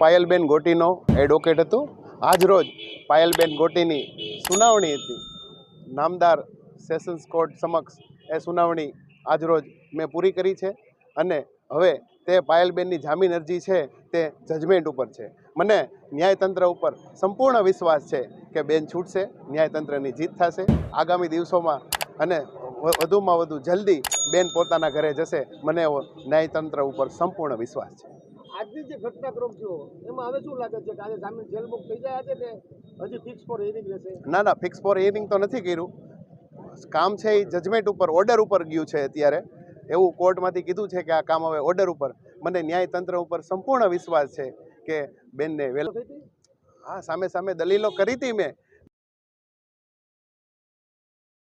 Payalben ગોટીનો advocate હતો. આજ રોજ પાયલબેન ગોટીની સુનાવણી હતી. નામદાર સેશન્સ કોર્ટ સમક્ષ એ સુનાવણી આજ રોજ મેં પૂરી કરી છે અને હવે તે પાયલબેનની જામીન અરજી છે તે જજમેન્ટ ઉપર છે. મને ન્યાયતંત્ર ઉપર સંપૂર્ણ વિશ્વાસ છે કે બેન છૂટશે, ન્યાયતંત્રની જીત થશે. આગામી દિવસોમાં અને વધુમાં વધુ જલ્દી બેન પોતાના ઘરે જશે. મને એવો ન્યાયતંત્ર ઉપર સંપૂર્ણ વિશ્વાસ છે. આજની જે ઘટનાક્રમ થયો એમાં હવે શું લાગે છે કે આજે જામીન જેલ મુક્ત થઈ જાય છે કે હજી ફિક્સ ફોર હિયરિંગ રહેશે? ના ના ફિક્સ ફોર હિયરિંગ તો નથી કર્યું. કામ છે એ જજમેન્ટ ઉપર ઓર્ડર ઉપર ગયું છે અત્યારે. એવું કોર્ટમાંથી કીધું છે કે આ કામ હવે ઓર્ડર ઉપર. મને ન્યાયતંત્ર ઉપર સંપૂર્ણ વિશ્વાસ છે કે બેનને વેલ હા સામે સામે દલીલો કરી હતી મેં.